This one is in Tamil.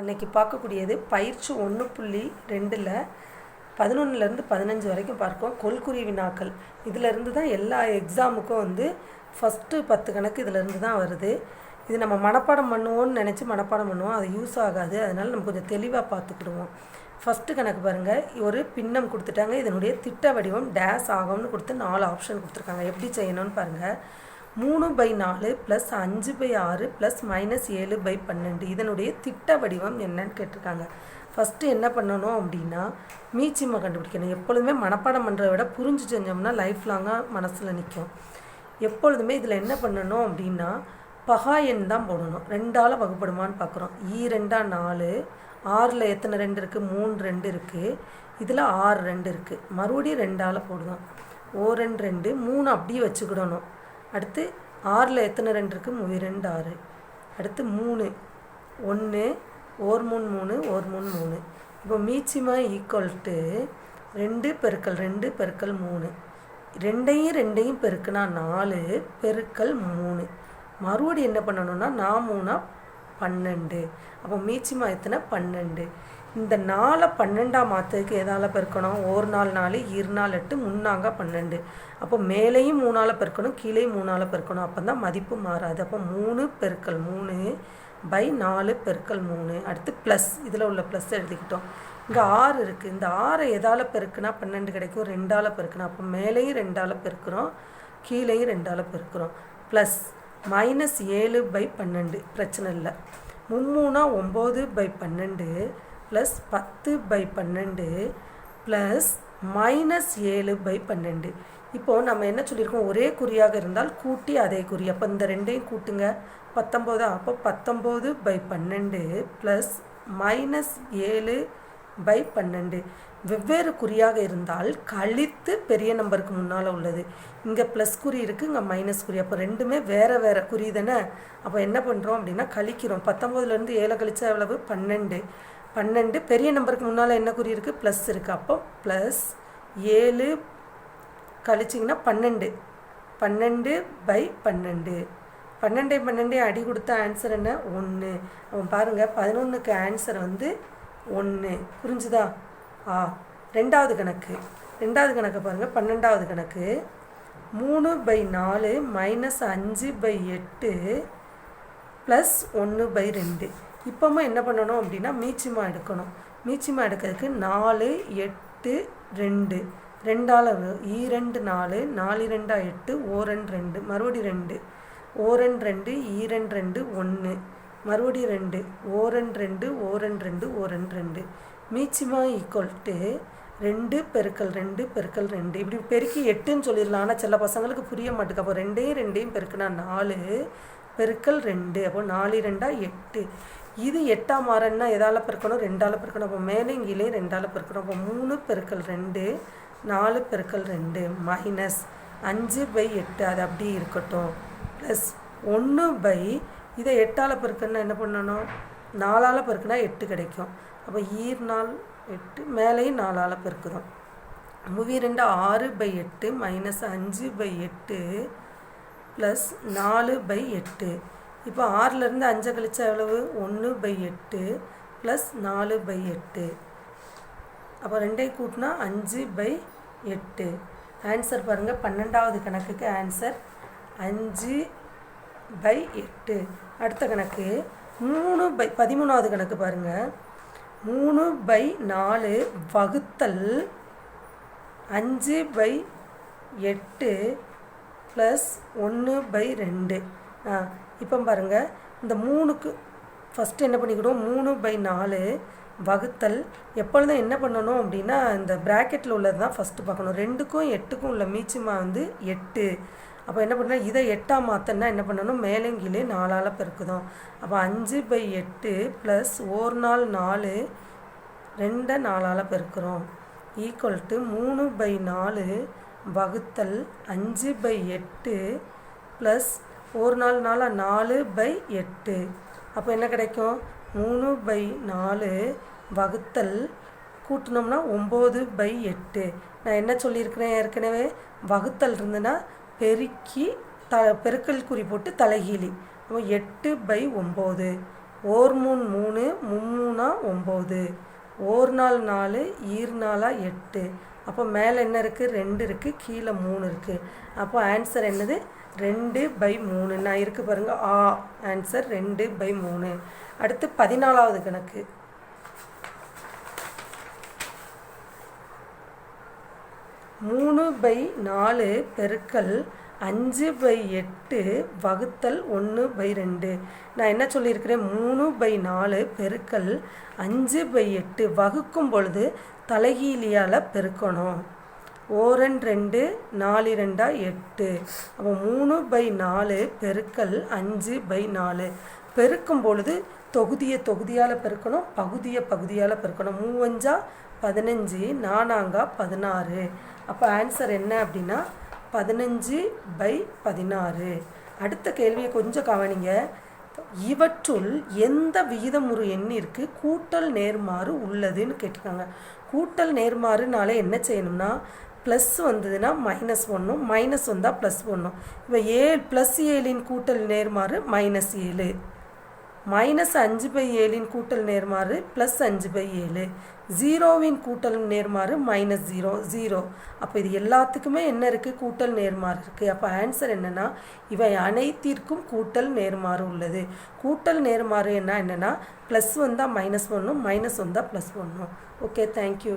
அன்னைக்கு பார்க்கக்கூடியது பயிற்சி ஒன்று புள்ளி ரெண்டில் பதினொன்றுலேருந்து பதினஞ்சு வரைக்கும் பார்க்கும் கொல்குறி வினாக்கள். இதிலேருந்து தான் எல்லா எக்ஸாமுக்கும் வந்து ஃபஸ்ட்டு பத்து கணக்கு இதிலேருந்து தான் வருது. இது நம்ம மனப்பாடம் பண்ணுவோம்னு நினச்சி மனப்பாடம் பண்ணுவோம். அது யூஸ் ஆகாது. அதனால் நம்ம கொஞ்சம் தெளிவாக பார்த்துக்கிடுவோம். ஃபஸ்ட்டு கணக்கு பாருங்கள் ஒரு பின்னம் கொடுத்துட்டாங்க. இதனுடைய திட்ட வடிவம் டேஸ் ஆகும்னு கொடுத்து நாலு ஆப்ஷன் கொடுத்துருக்காங்க. எப்படி செய்யணும்னு பாருங்கள் மூணு பை நாலு ப்ளஸ் அஞ்சு பை ஆறு ப்ளஸ் மைனஸ் ஏழு பை பன்னெண்டு. இதனுடைய திட்ட வடிவம் என்னன்னு கேட்டிருக்காங்க. ஃபஸ்ட்டு என்ன பண்ணணும் அப்படின்னா மீச்சிம்மை கண்டுபிடிக்கணும். எப்பொழுதுமே மனப்பாடம் பண்ணுறத விட புரிஞ்சு செஞ்சோம்னா லைஃப் லாங்காக மனசில் நிற்கும் எப்பொழுதுமே இதில் என்ன பண்ணணும் அப்படின்னா பகா எண் தான் போடணும். ரெண்டால் வகுப்படுமான்னு பார்க்குறோம் ஈ ரெண்டா நாலு ஆறில் எத்தனை ரெண்டு இருக்குது மூணு ரெண்டு இருக்குது இதில் ஆறு ரெண்டு இருக்குது மறுபடியும் ரெண்டால் போடுவோம் ஓ ரெண்டு ரெண்டு மூணு அப்படியே வச்சுக்கிடணும். அடுத்து ஆறில் எத்தனை ரெண்டு இருக்குது மூ ரெண்டு ஆறு. அடுத்து மூணு. ஒன்று ஓர் மூணு மூணு ஓர் மூணு மூணு. இப்போ மீச்சிமா ஈக்குவல் டு ரெண்டு பெருக்கல் ரெண்டு பெருக்கல் மூணு. ரெண்டையும் ரெண்டையும் பெருக்குனா நாலு பெருக்கல் மூணு. மறுபடி என்ன பண்ணணும்னா நான் மூணா பன்னெண்டு. அப்போ மீச்சிமா எத்தனை? பன்னெண்டு. இந்த நாலை பன்னெண்டாம் மாதத்துக்கு எதால் பெருக்கணும்? ஒரு நாள் நாலு இரு நாள் எட்டு முன்னாங்க பன்னெண்டு. அப்போ மேலேயும் மூணால் பெருக்கணும் கீழே மூணால் பெருக்கணும். அப்போ தான் மதிப்பு மாறாது. அப்போ மூணு பெருக்கல் மூணு பை நாலு பெருக்கல் மூணு. அடுத்து ப்ளஸ் இதில் உள்ள ப்ளஸ் எழுதிக்கிட்டோம். இங்கே ஆறு இருக்குது இந்த ஆறை எதால் பெருக்குனா பன்னெண்டு கிடைக்கும். ரெண்டால் பெருக்கணும் அப்போ மேலேயும் ரெண்டால் பெருக்கிறோம் கீழேயும் ரெண்டால் பெருக்கிறோம். ப்ளஸ் மைனஸ் ஏழு பை பன்னெண்டு. பிரச்சனை இல்லை. மும்மூணா ஒம்பது பை பன்னெண்டு. ப்ளஸ் பத்து பை பன்னெண்டு ப்ளஸ் மைனஸ் ஏழு பை பன்னெண்டு. இப்போது நம்ம என்ன சொல்லியிருக்கோம்? ஒரே குறியாக இருந்தால் கூட்டி அதே குறி. அப்போ இந்த ரெண்டையும் கூட்டுங்க. பத்தொம்போதா? அப்போ பத்தொம்போது பை பன்னெண்டு ப்ளஸ் மைனஸ் ஏழு பை பன்னெண்டு. வெவ்வேறு குறியாக இருந்தால் கழித்து பெரிய நம்பருக்கு முன்னால் உள்ளது. இங்கே ப்ளஸ் குறி இருக்குது இங்கே மைனஸ் குறி. அப்போ ரெண்டுமே வேறு வேறு குறி தானே? அப்போ என்ன பண்ணுறோம் அப்படின்னா கழிக்கிறோம். பத்தொம்போதுலேருந்து ஏழை கழிச்சா எவ்வளவு பன்னெண்டு. பன்னெண்டு. பெரிய நம்பருக்கு முன்னால் என்ன குறி இருக்குது ப்ளஸ் இருக்குது அப்போ ப்ளஸ் ஏழு கழிச்சிங்கன்னா பன்னெண்டு. பன்னெண்டு பை பன்னெண்டு. பன்னெண்டே பன்னெண்டே அடி கொடுத்த ஆன்சர் என்ன? ஒன்று அவன் பாருங்கள் பதினொன்றுக்கு ஆன்சர் வந்து ஒன்று புரிஞ்சுதா? ஆ. ரெண்டாவது கணக்கு. ரெண்டாவது கணக்கு பாருங்கள் பன்னெண்டாவது கணக்கு. மூணு பை நாலு மைனஸ் அஞ்சு பை எட்டு ப்ளஸ் ஒன்று பை ரெண்டு. இப்போமா என்ன பண்ணணும் அப்படின்னா மீச்சிமா எடுக்கணும். மீச்சிமா எடுக்கிறதுக்கு நாலு எட்டு ரெண்டு. ரெண்டால் ஈரெண்டு நாலு நாலு ரெண்டா எட்டு ஓரன் ரெண்டு மறுபடி ரெண்டு. ஓரன் ரெண்டு ஈரன் ரெண்டு ஒன்று மறுபடி ரெண்டு. ஓரன் ரெண்டு ஓரன் ரெண்டு ஓரன் ரெண்டு மீச்சிமா ஈக்குவல் டு ரெண்டு பெருக்கல் ரெண்டு பெருக்கல் ரெண்டு. இப்படி பெருக்கி எட்டுன்னு சொல்லிடலாம். ஆனால் சில பசங்களுக்கு புரிய மாட்டேங்குது அப்போ ரெண்டையும் ரெண்டையும் பெருக்குனா நாலு பெருக்கல் ரெண்டு. அப்போ நாலு ரெண்டா எட்டு. இது எட்டாம் ஆறுன்னா எதால் பெருக்கணும்? ரெண்டால் பெருக்கணும். அப்போ மேலேயும் கீழே ரெண்டால் பெருக்கணும். அப்போ மூணு பெருக்கல் ரெண்டு நாலு பெருக்கல் ரெண்டு மைனஸ் அஞ்சு பை எட்டு அது அப்படி இருக்கட்டும். ப்ளஸ் ஒன்று பை இதை எட்டால் பெருக்கணுன்னா என்ன பண்ணணும்? நாலால் பெருக்குனா எட்டு கிடைக்கும். அப்போ ஈர் நாள் எட்டு மேலேயும் நாலால் பெருக்குறோம். மூவி ரெண்டு ஆறு பை எட்டு மைனஸ் அஞ்சு பை எட்டு ப்ளஸ் நாலு பை எட்டு. இப்போ ஆறுலேருந்து அஞ்சை கழிச்சா எவ்வளவு ஒன்று பை எட்டு ப்ளஸ் நாலு பை எட்டு. அப்போ ரெண்டையும் கூட்டினா அஞ்சு பை எட்டு. ஆன்சர் பாருங்கள் பன்னெண்டாவது கணக்குக்கு ஆன்சர் அஞ்சு பை எட்டு. அடுத்த கணக்கு மூணு பை பதிமூணாவது கணக்கு பாருங்கள் மூணு பை நாலு வகுத்தல் அஞ்சு பை எட்டு ப்ளஸ் ஒன்று பை ரெண்டு. ஆ இப்போ பாருங்கள் இந்த மூணுக்கு ஃபஸ்ட்டு என்ன பண்ணிக்கிடுவோம் மூணு பை நாலு வகுத்தல். எப்பொழுதும் என்ன பண்ணணும் அப்படின்னா இந்த ப்ராக்கெட்டில் உள்ளது தான் ஃபஸ்ட்டு பார்க்கணும். ரெண்டுக்கும் எட்டுக்கும் உள்ள மீச்சிமா வந்து எட்டு. அப்போ என்ன பண்ணணும் இதை எட்டாக மாற்றனா என்ன பண்ணணும்? மேலங்கிலே நாலால் பெருக்குதோம். அப்போ அஞ்சு பை எட்டு ப்ளஸ் ஒரு நாள் நாலு ரெண்டை நாலால் பெருக்கிறோம். ஈக்குவல் டு மூணு பை நாலு வகுத்தல் அஞ்சு பை எட்டு ப்ளஸ் ஒரு நாள் நாளாக நாலு பை எட்டு. அப்போ என்ன கிடைக்கும்? மூணு பை நாலு வகுத்தல் கூட்டினோம்னா ஒம்பது பை எட்டு. நான் என்ன சொல்லியிருக்கிறேன்? ஏற்கனவே வகுத்தல் இருந்துன்னா பெருக்கி த பெருக்கல் குறி போட்டு தலைகீழி. அப்போ எட்டு பை ஒம்பது. ஓர் மூணு மூணு மும்மூணா ஒம்பது. ஓர் நாள் நாலு ஈர் நாளாக எட்டு. அப்போ மேலே என்ன இருக்குது ரெண்டு இருக்குது கீழே மூணு இருக்குது அப்போ ஆன்சர் என்னது? ரெண்டு பை மூணு. நான் இருக்கு பாருங்கள் ஆ ஆன்சர் ரெண்டு பை மூணு. அடுத்து பதினாலாவது கணக்கு. மூணு பை நாலு பெருக்கல் அஞ்சு பை எட்டு வகுத்தல் ஒன்று பை ரெண்டு. நான் என்ன சொல்லியிருக்கிறேன்? மூணு பை நாலு பெருக்கல் அஞ்சு பை எட்டு வகுக்கும் பொழுது தலைகீழியால் பெருக்கணும். ஓரன் ரெண்டு நாலு ரெண்டா எட்டு. அப்போ மூணு பை நாலு பெருக்கல் அஞ்சு பை நாலு. பெருக்கும் பொழுது தொகுதியை தொகுதியால் பெருக்கணும் பகுதியை பகுதியால் பெருக்கணும். மூவஞ்சா பதினஞ்சு நானாங்கா பதினாறு. அப்போ ஆன்சர் என்ன அப்படின்னா பதினஞ்சு பை பதினாறு. அடுத்த கேள்வியை கொஞ்சம் கவனிங்க. இவற்றுள் எந்த விகிதமுறு எண்ணிற்கு கூட்டல் நேர்மாறு உள்ளதுன்னு கேட்டிருக்காங்க. கூட்டல் நேர்மாறுனாலே என்ன செய்யணும்னா ப்ளஸ் வந்ததுன்னா மைனஸ் ஒன்றும் மைனஸ் வந்தால் ப்ளஸ் ஒன்றும் இப்போ ஏழு ப்ளஸ் ஏழின் கூட்டல் நேர்மாறு மைனஸ் ஏழு. மைனஸ் அஞ்சு பை ஏழின் கூட்டல் நேர்மாறு ப்ளஸ் அஞ்சு பை ஏழு. ஜீரோவின் கூட்டல் நேர்மாறு மைனஸ் ஜீரோ ஜீரோ அப்போ இது எல்லாத்துக்குமே என்ன இருக்குது கூட்டல் நேர்மாறு இருக்குது அப்போ ஆன்சர் என்னென்னா இவை அனைத்திற்கும் கூட்டல் நேர்மாறு உள்ளது. கூட்டல் நேர்மாறு என்ன? என்னென்னா ப்ளஸ் வந்தால் மைனஸ் ஒன்றும் மைனஸ் வந்தால் ப்ளஸ் ஒன்றும் ஓகே தேங்க்யூ